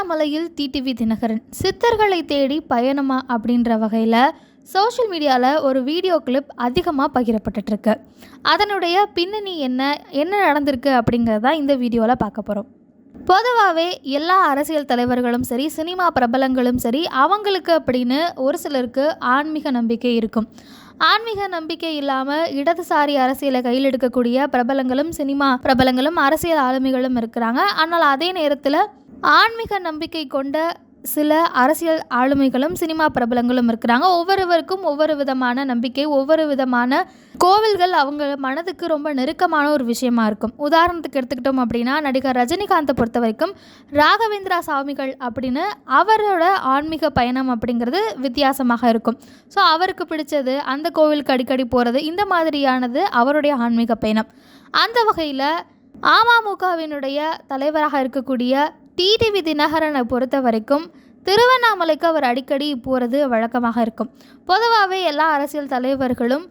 திருவண்ணாமலையில் டிடிவி தினகரன். சித்தர்களை தேடி பயணமா அப்படின்ற வகையில் சோஷியல் மீடியாவில் ஒரு வீடியோ கிளிப் அதிகமாக பகிரப்பட்டுட்ருக்கு. அதனுடைய பின்னணி என்ன என்ன நடந்திருக்கு அப்படிங்கிறத தான் இந்த வீடியோவில் பார்க்க போகிறோம் பொதுவாகவே எல்லா அரசியல் தலைவர்களும் சரி சினிமா பிரபலங்களும் சரி அவங்களுக்கு அப்படின்னு ஒரு சிலருக்கு ஆன்மீக நம்பிக்கை இருக்கும். ஆன்மீக நம்பிக்கை இல்லாமல் இடதுசாரி அரசியலை கையில் எடுக்கக்கூடிய பிரபலங்களும் சினிமா பிரபலங்களும் அரசியல் ஆளுமைகளும் இருக்கிறாங்க. ஆனால் அதே நேரத்தில் ஆன்மீக நம்பிக்கை கொண்ட சில அரசியல் ஆளுமைகளும் சினிமா பிரபலங்களும் இருக்கிறாங்க. ஒவ்வொருவருக்கும் ஒவ்வொரு விதமான நம்பிக்கை ஒவ்வொரு விதமான கோவில்கள் அவங்க மனதுக்கு ரொம்ப நெருக்கமான ஒரு விஷயமா இருக்கும். உதாரணத்துக்கு எடுத்துக்கிட்டோம் அப்படின்னா நடிகர் ரஜினிகாந்தை பொறுத்த வரைக்கும் ராகவேந்திரா சாமிகள் அப்படின்னு அவரோட ஆன்மீக பயணம் அப்படிங்கிறது வித்தியாசமாக இருக்கும். ஸோ அவருக்கு பிடிச்சது அந்த கோவிலுக்கு அடிக்கடி போகிறது இந்த மாதிரியானது அவருடைய ஆன்மீக பயணம். அந்த வகையில் அமமுகவினுடைய தலைவராக இருக்கக்கூடிய டிடிவி தினகரனை பொறுத்த வரைக்கும் திருவண்ணாமலைக்கு அவர் அடிக்கடி போகிறது வழக்கமாக இருக்கும். பொதுவாகவே எல்லா அரசியல் தலைவர்களும்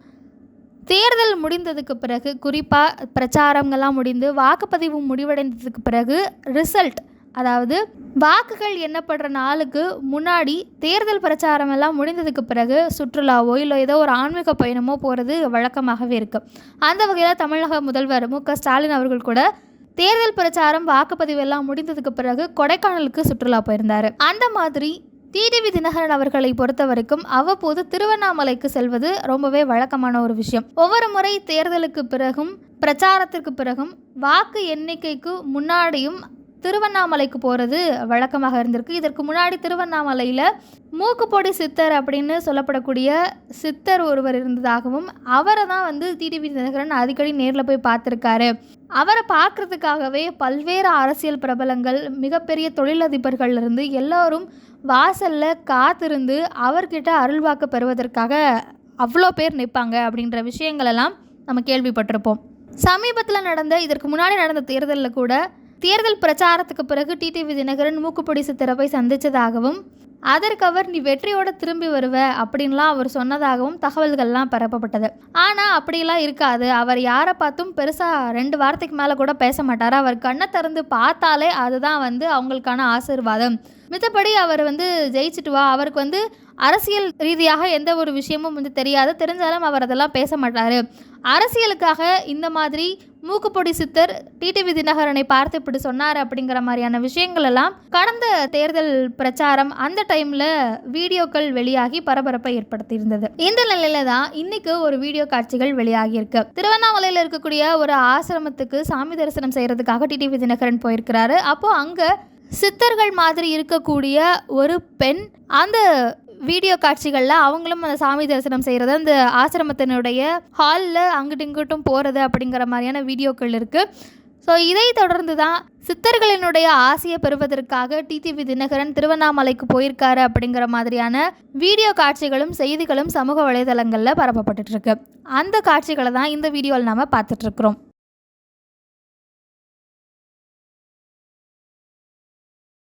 தேர்தல் முடிந்ததுக்கு பிறகு குறிப்பாக பிரச்சாரங்கள்லாம் முடிந்து வாக்குப்பதிவு முடிவடைந்ததுக்கு பிறகு ரிசல்ட் அதாவது வாக்குகள் எண்ணப்படுற நாளுக்கு முன்னாடி தேர்தல் பிரச்சாரம் எல்லாம் முடிந்ததுக்கு பிறகு சுற்றுலாவோ இல்லை ஏதோ ஒரு ஆன்மீக பயணமோ போகிறது வழக்கமாகவே இருக்குது அந்த வகையில் தமிழக முதல்வர் மு க ஸ்டாலின் அவர்கள் கூட தேர்தல் பிரச்சாரம் வாக்குப்பதிவு எல்லாம் முடிந்ததுக்கு பிறகு கொடைக்கானலுக்கு சுற்றுலா போயிருந்தார். அந்த மாதிரி டிடிவி தினகரன் அவர்களை பொறுத்த வரைக்கும் அவ்வப்போது திருவண்ணாமலைக்கு செல்வது ரொம்பவே வழக்கமான ஒரு விஷயம். ஒவ்வொரு முறை தேர்தலுக்கு பிறகும் பிரச்சாரத்திற்கு பிறகும் வாக்கு எண்ணிக்கைக்கு முன்னாடியும் திருவண்ணாமலைக்கு போகிறது வழக்கமாக இருந்திருக்கு. இதற்கு முன்னாடி திருவண்ணாமலையில் மூக்குப்பொடி சித்தர் அப்படின்னு சொல்லப்படக்கூடிய சித்தர் ஒருவர் இருந்ததாகவும் அவரை தான் வந்து டிடிவி தினகரன் அடிக்கடி நேரில் போய் பார்த்துருக்காரு. அவரை பார்க்குறதுக்காகவே பல்வேறு அரசியல் பிரபலங்கள் மிகப்பெரிய தொழிலதிபர்கள் இருந்து எல்லோரும் வாசலில் காத்திருந்து அவர்கிட்ட அருள்வாக்கு பெறுவதற்காக அவ்வளோ பேர் நிற்பாங்க அப்படின்ற விஷயங்களெல்லாம் நம்ம கேள்விப்பட்டிருப்போம். சமீபத்தில் நடந்த இதற்கு முன்னாடி நடந்த தேர்தலில் கூட தேர்தல் பிரச்சாரத்துக்கு பிறகு டிடிவி தினகரன் மூக்குப்பொடி சித்தரை சந்தித்ததாகவும் அதற்கு அவர் நீ வெற்றியோடு திரும்பி வருவ அப்படின்லாம் அவர் சொன்னதாகவும் தகவல்கள்லாம் பரப்பப்பட்டது. ஆனால் அப்படிலாம் இருக்காது. அவர் யாரை பார்த்தும் பெருசாக ரெண்டு வாரத்துக்கு மேலே கூட பேச மாட்டார். அவர் கண்ணை திறந்து பார்த்தாலே அதுதான் வந்து அவங்களுக்கான ஆசீர்வாதம். மித்தபடி அவர் வந்து ஜெயிச்சுட்டு வா. அவருக்கு வந்து அரசியல் ரீதியாக எந்த ஒரு விஷயமும் வந்து தெரியாது. தெரிஞ்சாலும் அவர் அதெல்லாம் பேச மாட்டார். அரசியலுக்காக இந்த மாதிரி மூக்குப்பொடி சித்தர் டிடிவி தினகரனை பார்த்து இப்படி சொன்னார் அப்படிங்கிற மாதிரியான விஷயங்கள் எல்லாம் கடந்த தேர்தல் பிரச்சாரம் அந்த டைமில் வீடியோக்கள் வெளியாகி பரபரப்பை ஏற்படுத்தியிருந்தது. இந்த நிலையில தான் இன்னைக்கு ஒரு வீடியோ காட்சிகள் வெளியாகியிருக்கு. திருவண்ணாமலையில் இருக்கக்கூடிய ஒரு ஆசிரமத்துக்கு சாமி தரிசனம் செய்யறதுக்காக டிடிவி தினகரன் போயிருக்கிறாரு. அப்போ அங்கே சித்தர்கள் மாதிரி இருக்கக்கூடிய ஒரு பெண் அந்த வீடியோ காட்சிகளில் அவங்களும் அந்த சாமி தரிசனம் செய்கிறது அந்த ஆசிரமத்தினுடைய ஹாலில் அங்கிட்டு இங்கிட்டும் போகிறது அப்படிங்கிற மாதிரியான வீடியோக்கள் இருக்குது ஸோ இதை தொடர்ந்து தான் சித்தர்களினுடைய ஆசையை பெறுவதற்காக டிடிவி தினகரன் திருவண்ணாமலைக்கு போயிருக்காரு அப்படிங்கிற மாதிரியான வீடியோ காட்சிகளும் செய்திகளும் சமூக வலைதளங்களில் பரப்பப்பட்டுட்டுருக்கு அந்த காட்சிகளை தான் இந்த வீடியோவில் நாம் பார்த்துட்ருக்குறோம்